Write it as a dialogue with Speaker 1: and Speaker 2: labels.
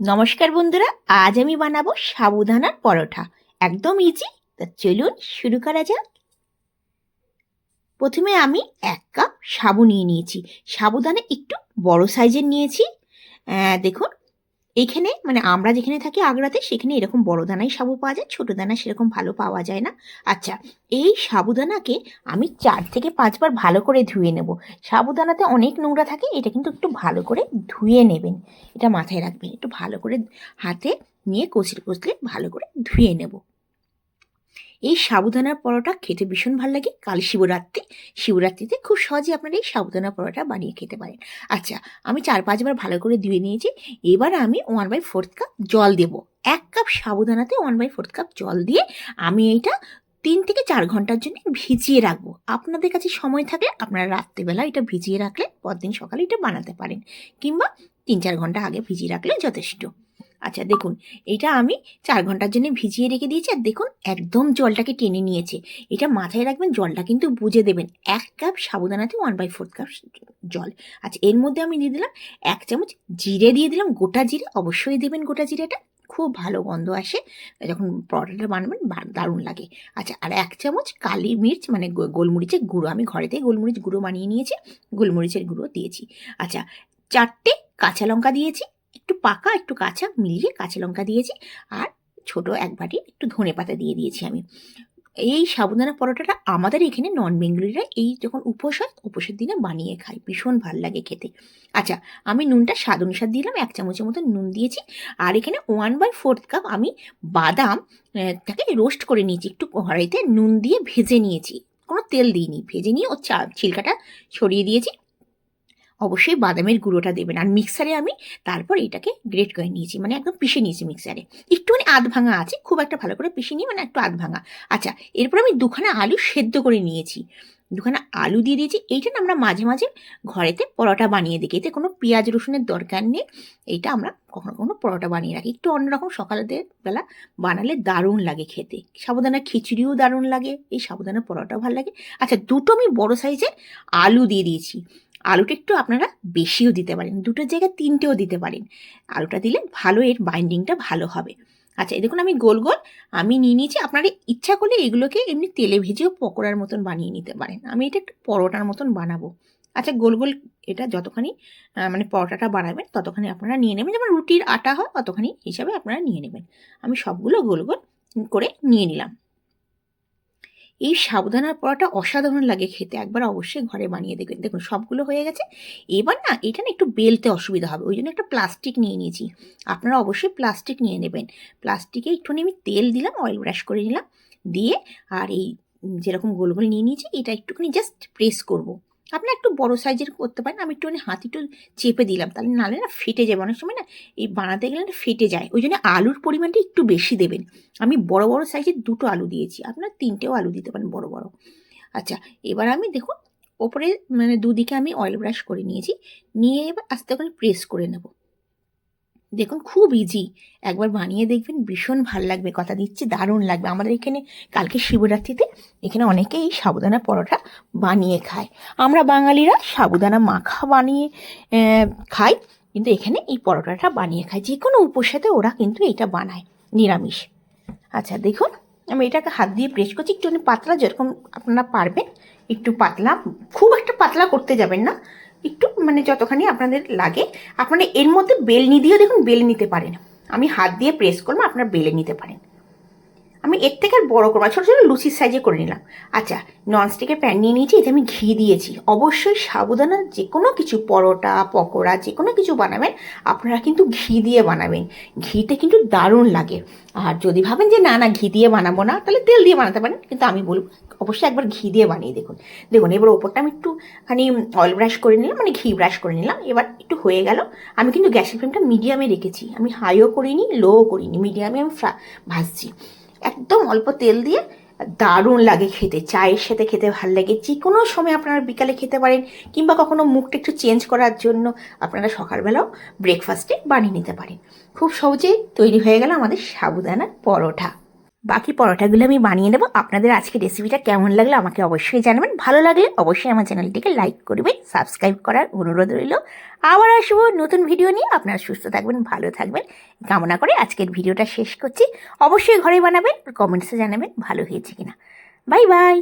Speaker 1: নমস্কার বন্ধুরা, আজ আমি বানাবো সাবুদানার পরোটা। একদম ইজি তা চলুন শুরু করা যাক। প্রথমে আমি এক কাপ সাবু নিয়ে নিয়েছি। সাবুদানা একটু বড় সাইজের নিয়েছি। দেখুন এখানে মানে আমরা যেখানে থাকি আগ্রাতে, সেখানে এরকম বড় দানাই সাবু পাওয়া যায়, ছোটো দানা সেরকম ভালো পাওয়া যায় না। আচ্ছা এই সাবুদানাকে আমি চার থেকে পাঁচবার ভালো করে ধুয়ে নেব। সাবুদানাতে অনেক নোংরা থাকে, এটা কিন্তু একটু ভালো করে ধুয়ে নেবেন। এটা মাথায় রাখবেন, একটু ভালো করে হাতে নিয়ে কষিয়ে কচলে ভালো করে ধুয়ে নেব। এই সাবুদানার পরোটা খেতে ভীষণ ভালো লাগে। কাল শিবরাত্রি। শিবরাত্রিতে খুব সহজে আপনারা এই সাবুদানা পরোটা বানিয়ে খেতে পারেন। আচ্ছা আমি চার পাঁচবার ভালো করে ধুয়ে নিয়েছি। এবার আমি ওয়ান বাই ফোর্থ কাপ জল দেব। এক কাপ সাবুদানাতে ওয়ান বাই ফোর্থ কাপ জল দিয়ে আমি এইটা তিন থেকে চার ঘণ্টার জন্য ভিজিয়ে রাখব। আপনাদের কাছে সময় থাকলে আপনারা রাত্রেবেলা এটা ভিজিয়ে রাখলে পরদিন সকালে এটা বানাতে পারেন। কিংবা তিন চার ঘণ্টা আগে ভিজিয়ে রাখলে যথেষ্ট। আচ্ছা দেখুন, এটা আমি চার ঘণ্টার জন্য ভিজিয়ে রেখে দিয়েছি আর দেখুন, একদম জলটাকে টেনে নিয়েছে। এটা মাথায় রাখবেন, জলটা কিন্তু বুঝে দেবেন। এক কাপ সাবুদানাতে ওয়ান বাই ফোর্থ কাপ জল। আচ্ছা এর মধ্যে আমি দিয়ে দিলাম এক চামচ জিরে দিয়ে দিলাম। গোটা জিরে, অবশ্যই দেবেন গোটা জিরেটা। খুব ভালো গন্ধ আসে। যখন পরোটাটা বানাবেন দারুণ লাগে। আচ্ছা আর এক চামচ কালি মির্চ মানে গোলমরিচের গুঁড়ো। আমি ঘরেতে গোলমরিচ গুঁড়ো বানিয়ে নিয়েছি, গোলমরিচের গুঁড়ো দিয়েছি। আচ্ছা চারটে কাঁচা লঙ্কা দিয়েছি। একটু পাকা, একটু কাঁচা মিলিয়ে কাঁচা লঙ্কা দিয়েছি আর ছোট এক বাটি একটু ধনে পাতা দিয়ে দিয়েছি আমি। এই সাবুদানা পরোটাটা আমাদের এখানে নন বেঙ্গলিরা এই যখন উপোস হয়, উপোসের দিনে বানিয়ে খায়। ভীষণ ভালো লাগে খেতে। আচ্ছা আমি নুনটা স্বাদ অনুসার দিলাম, এক চামচের মতো নুন দিয়েছি আর এখানে ওয়ান বাই ফোর্থ কাপ আমি বাদাম তাকে রোস্ট করে নিয়েছি। একটু কড়াইতে নুন দিয়ে ভেজে নিয়েছি। কোনো তেল দিইনি। ভেজে নিয়ে ও চা, ছিলকাটা ছড়িয়ে দিয়েছি। অবশ্যই বাদামের গুঁড়োটা দেবেন। আর মিক্সারে আমি তারপর এটাকে গ্রেট করে নিয়েছি মানে একদম পিষে নিয়েছি মিক্সারে একটুখানি আধ ভাঙা আছে, খুব একটা ভালো করে পিষে নিই মানে একটু আধ ভাঙা। আচ্ছা এরপর আমি দুখানা আলু সেদ্ধ করে নিয়েছি। দুখানা আলু দিয়ে দিয়েছি, এইটা না আমরা মাঝে মাঝে ঘরেতে পরোটা বানিয়ে দিই এতে কোনো পেঁয়াজ রসুনের দরকার নেই, এইটা আমরা কখনো কখনো পরোটা বানিয়ে রাখি। একটু অন্যরকম সকালের বেলা বানালে দারুণ লাগে খেতে। সাবুদানা খিচুড়িও দারুণ লাগে, এই সাবুদানা পরোটাও ভালো লাগে। আচ্ছা দুটো আমি বড় সাইজের আলু দিয়ে দিয়েছি। আলুটা একটু আপনারা বেশিও দিতে পারেন দুটোর জায়গায় তিনটেও দিতে পারেন। আলুটা দিলে ভালো, এর বাইন্ডিংটা ভালো হবে। আচ্ছা দেখুন আমি গোল গোল আমি নিয়ে নিয়েছি, আপনারা ইচ্ছা করলে এগুলোকে এমনি তেলে ভেজেও পকোড়ার মতন বানিয়ে নিতে পারেন। আমি এটা একটু পরোটার মতন বানাবো। আচ্ছা গোল গোল এটা যতখানি মানে পরোটাটা বানাবেন, ততখানি আপনারা নিয়ে নেবেন, যেমন রুটির আটা হয়, ততখানি হিসাবে আপনারা নিয়ে নেবেন। আমি সবগুলো গোল গোল করে নিয়ে নিলাম। এই সাবুদানার পরোটা অসাধারণ লাগে খেতে। একবার অবশ্যই ঘরে বানিয়ে দেখবেন। দেখুন, সবগুলো হয়ে গেছে। এবার না, এটা না একটু বেলতে অসুবিধা হবে। ওই জন্য একটা প্লাস্টিক নিয়ে নিয়েছি। আপনারা অবশ্যই প্লাস্টিক নিয়ে নেবেন। প্লাস্টিকে একটুখানি আমি তেল দিলাম অয়েল ব্রাশ করে নিলাম। দিয়ে আর এই যেরকম গোল গোল নিয়ে নিয়েছি, এটা একটুখানি জাস্ট প্রেস করব। আপনারা একটু বড় সাইজের করতে পারেন। আমি একটুখানি হাত একটু চেপে দিলাম। তাহলে নালে না ফেটে যাবে। অনেক সময় না এই বানাতে গেলে না ফেটে যায়। ওই জন্য আলুর পরিমাণটা একটু বেশি দেবেন। আমি বড় বড় সাইজের দুটো আলু দিয়েছি। আপনারা তিনটেও আলু দিতে পারেন বড় বড়। আচ্ছা এবার আমি দেখুন, ওপরে মানে দুদিকে আমি অয়েল ব্রাশ করে নিয়েছি। নিয়ে এবার আস্তে করে প্রেস করে নেব। দেখুন, খুব ইজি একবার বানিয়ে দেখবেন, ভীষণ ভালো লাগবে, কথা দিচ্ছি, দারুণ লাগবে। আমাদের এখানে কালকে শিবরাত্রিতে এখানে অনেকে এই সাবুদানা পরোটা বানিয়ে খায়। আমরা বাঙালিরা সাবুদানা মাখা বানিয়ে খাই, কিন্তু এখানে এই পরোটাটা বানিয়ে খায়। যে কোনো উপসাতে ওরা কিন্তু এটা বানায়, নিরামিষ। আচ্ছা দেখুন, আমি এটাকে হাত দিয়ে প্রেস করছি, একটুখানি পাতলা, যেরকম আপনারা পারবেন, একটু পাতলা, খুব একটা পাতলা করতে যাবেন না। একটু মানে যতখানি আপনাদের লাগে, আপনারা এর মধ্যে বেলনি দিয়েও দেখুন, বেলে নিতে পারেন। আমি হাত দিয়ে প্রেস করব আপনারা বেলে নিতে পারেন। আমি এর থেকে আর বড় করব ছোটো ছোটো লুচির সাইজে করে নিলাম। আচ্ছা ননস্টিকের প্যান নিয়ে নিয়েছি, এতে আমি ঘি দিয়েছি। অবশ্যই সাবুদানার যে কোনো কিছু, পরোটা, পকোড়া যে কোনো কিছু বানাবেন, আপনারা কিন্তু ঘি দিয়ে বানাবেন। ঘিতে কিন্তু দারুণ লাগে। আর যদি ভাবেন যে, না না, ঘি দিয়ে বানাবো না, তাহলে তেল দিয়ে বানাতে পারেন, কিন্তু আমি বলব অবশ্যই একবার ঘি দিয়ে বানিয়ে দেখুন। দেখুন, এবার ওপরটা আমি একটুখানি অয়েল ব্রাশ করে নিলাম মানে ঘি ব্রাশ করে নিলাম। এবার একটু হয়ে গেল, আমি কিন্তু গ্যাসের ফ্লেমটা মিডিয়ামে রেখেছি। আমি হাইও করিনি লোও করিনি মিডিয়ামে আমি ভাজছি। একদম অল্প তেল দিয়ে দারুণ লাগে খেতে। চায়ের সাথে খেতে ভালো লাগে। যে কোনো সময় আপনারা বিকালে খেতে পারেন, কিংবা কখনো মুখটা একটু চেঞ্জ করার জন্য আপনারা সকালবেলাও ব্রেকফাস্টে বানিয়ে নিতে পারেন। খুব সহজেই তৈরি হয়ে গেল আমাদের সাবুদানার পরোটা। বাকি পরোটাগুলো আমি বানিয়ে নেব। আপনাদের আজকে রেসিপিটা কেমন লাগল আমাকে অবশ্যই জানাবেন। ভালো লাগলে অবশ্যই আমার চ্যানেলটিকে লাইক করবেন সাবস্ক্রাইব করার অনুরোধ রইল। আবার আসব নতুন ভিডিও নিয়ে। আপনারা সুস্থ থাকবেন, ভালো থাকবেন। কামনা করে আজকের ভিডিওটা শেষ করছি। অবশ্যই ঘরে বানাবেন কমেন্টসে জানাবেন ভালো হয়েছে কিনা। Bye bye